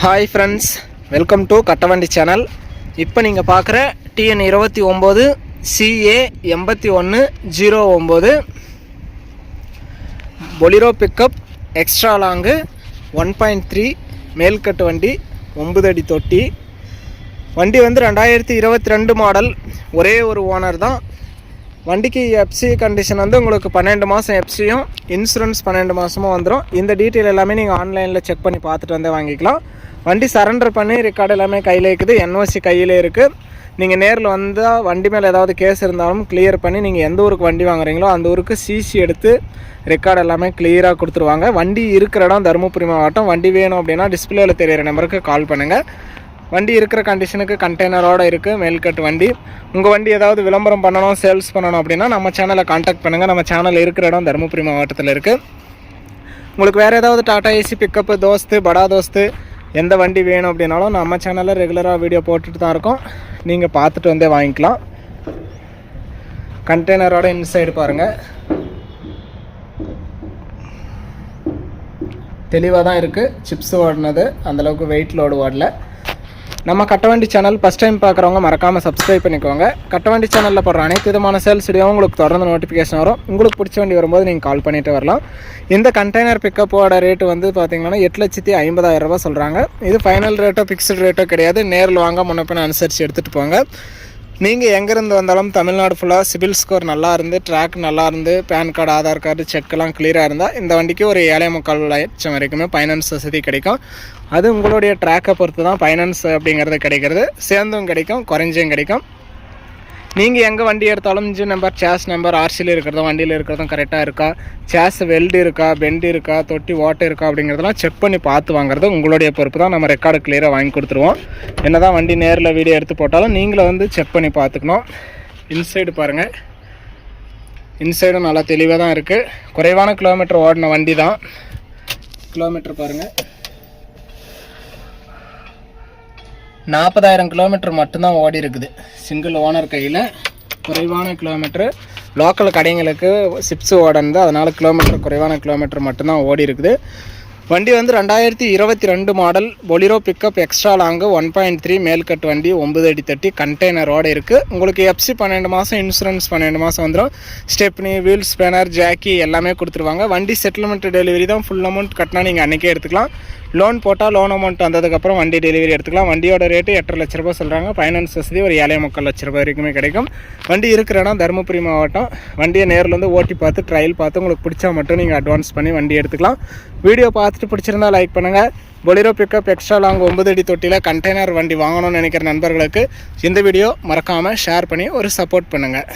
Hi friends welcome to Kattavandi channel இப்போ நீங்கள் பார்க்குற டிஎன் இருபத்தி ஒம்பது சிஏ எண்பத்தி ஒன்று ஜீரோ ஒம்பது Bolero pickup extra long one point three மேல்கட்டு வண்டி ஒம்பது அடி தொட்டி. வண்டி வந்து ரெண்டாயிரத்தி இருபத்தி ரெண்டு மாடல் ஒரே ஒரு ஓனர் தான். வண்டிக்கு எஃப்சி கண்டிஷன் வந்து உங்களுக்கு பன்னெண்டு மாதம் எஃப்சியும் இன்சூரன்ஸ் பன்னெண்டு மாதமும் வந்துடும் இந்த டீட்டெயில் எல்லாமே நீங்கள் ஆன்லைனில் செக் பண்ணி பார்த்துட்டு வந்து வாங்கிக்கலாம். வண்டி சரண்டர் பண்ணி ரெக்கார்டு எல்லாமே கையில் இருக்குது. என்ஓசி கையில் இருக்குது நீங்கள் நேரில் வந்தால் வண்டி மேலே ஏதாவது கேஸ் இருந்தாலும் கிளியர் பண்ணி நீங்கள் எந்த ஊருக்கு வண்டி வாங்குறீங்களோ அந்த ஊருக்கு சிசி எடுத்து ரெக்கார்டு எல்லாமே கிளியராக கொடுத்துருவாங்க. வண்டி இருக்கிற இடம் தருமபுரி மாவட்டம். வண்டி வேணும் அப்படின்னா டிஸ்பிளேயில் தெரியிற நம்பருக்கு கால் பண்ணுங்கள் வண்டி இருக்கிற கண்டிஷனுக்கு கண்டெய்னரோட இருக்குது மேல்கட்டு வண்டி. உங்கள் வண்டி ஏதாவது விளம்பரம் பண்ணணும் சேல்ஸ் பண்ணணும் அப்படின்னா நம்ம சேனலை காண்டாக்ட் பண்ணுங்கள் நம்ம சேனல் இருக்கிற இடம் தருமபுரி மாவட்டத்தில் இருக்குது உங்களுக்கு வேறு ஏதாவது டாட்டா ஏசி பிக்கப்பு தோஸ்து படா தோஸ்து எந்த வண்டி வேணும் அப்படின்னாலும் நம்ம சேனலில் ரெகுலராக வீடியோ போட்டுட்டு தான் இருக்கோம். நீங்கள் பார்த்துட்டு வந்தே வாங்கிக்கலாம். கண்டெய்னரோட இன்சைடு பாருங்கள் தெளிவாக தான் இருக்குது சிப்ஸ் ஓடினது அந்தளவுக்கு வெயிட் லோடு ஓடல. நம்ம கட்டவண்டி சேனல் ஃபஸ்ட் டைம் பார்க்குறவங்க மறக்காமல் சப்ஸ்கிரைப் பண்ணிக்கோங்க. கட்டவண்டி சேனலில் போடுற அனைத்து விதமான சேல்ஸ் வீடியோவும் உங்களுக்கு தொடர்ந்து நோட்டிஃபிகேஷன் வரும். உங்களுக்கு பிடிச்ச வண்டி வரும்போது நீங்கள் கால் பண்ணிட்டு வரலாம். இந்த கண்டெய்னர் பிக்கப்போட ரேட்டு வந்து பார்த்தீங்கன்னா எட்டு லட்சத்தி ஐம்பதாயிரம் ரூபா சொல்கிறாங்க இது ஃபைனல் ரேட்டோ ஃபிக்ஸ்டு ரேட்டோ கிடையாது. நேரில் வாங்க முன்னப்பின அனுசரித்து எடுத்துகிட்டு போங்க. நீங்கள் எங்கேருந்து வந்தாலும் தமிழ்நாடு ஃபுல்லாக சிபில் ஸ்கோர் நல்லா இருந்து ட்ராக் நல்லா இருந்து பேன் கார்டு ஆதார் கார்டு செக்கெல்லாம் கிளியராக இருந்தால் இந்த வண்டிக்கு ஒரு ஏழை முக்கால் லட்சம் வரைக்குமே ஃபைனான்ஸ் வசதி கிடைக்கும். அது உங்களுடைய ட்ராக்கை பொறுத்து தான் ஃபைனான்ஸ் அப்படிங்கிறது கிடைக்கிறது. சேர்ந்தும் கிடைக்கும் குறைஞ்சும் கிடைக்கும். நீங்கள் எங்கே வண்டி எடுத்தாலும் இன்ஜின் நம்பர் சேஸ் நம்பர் ஆர்சியில் இருக்கிறதும் வண்டியில் இருக்கிறதும் கரெக்டாக இருக்கா? சேஸ் வெல்டு இருக்கா? பெண்டு இருக்கா? தொட்டி ஓட்டை இருக்கா? அப்படிங்கிறதெல்லாம் செக் பண்ணி பார்த்து வாங்குறது உங்களுடைய பொறுப்பு தான். நம்ம ரெக்கார்டு கிளியராக வாங்கி கொடுத்துருவோம். என்ன தான் வண்டி நேரில் வீடியோ எடுத்து போட்டாலும் நீங்களும் வந்து செக் பண்ணி பார்த்துக்கணும். இன்சைடு பாருங்கள் இன்சைடும் நல்லா தெளிவாக தான் இருக்குது குறைவான கிலோமீட்டர் ஓடின வண்டி தான் கிலோமீட்டர் பாருங்கள் நாற்பதாயிரம் கிலோமீட்டர் மட்டும்தான் ஓடி இருக்குது. சிங்கிள் ஓனர் கையில் குறைவான கிலோமீட்டர் லோக்கல் கடைங்களுக்கு சிப்ஸ் ஓடந்து அதனால் கிலோமீட்டர் குறைவான கிலோமீட்டர் மட்டும்தான் ஓடி இருக்குது. வண்டி வந்து ரெண்டாயிரத்தி இருபத்தி ரெண்டு model Bolero pickup extra long one point three மேல்கட் வண்டி ஒம்பது அடி தட்டி கண்டெய்னரோடு இருக்குது உங்களுக்கு எஃப்சி பன்னெண்டு மாதம் இன்சூரன்ஸ் பன்னெண்டு மாதம் வந்துடும் ஸ்டெப்னி வீல் ஸ்பேனர் ஜாக்கி எல்லாமே கொடுத்துருவாங்க. வண்டி செட்டில்மெண்ட் டெலிவரி தான் ஃபுல் அமௌண்ட் கட்டினா நீங்கள் அன்றைக்கே எடுத்துக்கலாம். லோன் போட்டால் லோன் அமௌண்ட் வந்ததுக்கப்புறம் வண்டி டெலிவரி எடுத்துக்கலாம். வண்டியோட ரேட்டு எட்டரை லட்ச ரூபாய் சொல்கிறாங்க ஃபைனான்ஸ் வசதி ஒரு ஏழை முக்கால் லட்ச ரூபாய் வரைக்குமே கிடைக்கும். வண்டி இருக்கிற இடம் தருமபுரி மாவட்டம். வண்டியை நேரில் வந்து ஓட்டி பார்த்து ட்ரையல் பார்த்து உங்களுக்கு பிடிச்சா மட்டும் நீங்கள் அட்வான்ஸ் பண்ணி வண்டி எடுத்துக்கலாம். வீடியோ பார்த்து பார்த்துட்டு பிடிச்சிருந்தா லைக் பண்ணுங்கள் பொலிரோ பிக்கப் எக்ஸ்ட்ரா லாங் ஒன்பது அடி தொட்டியில் கண்டெய்னர் வண்டி வாங்கணும்னு நினைக்கிற நண்பர்களுக்கு இந்த வீடியோ மறக்காமல் ஷேர் பண்ணி ஒரு சப்போர்ட் பண்ணுங்கள்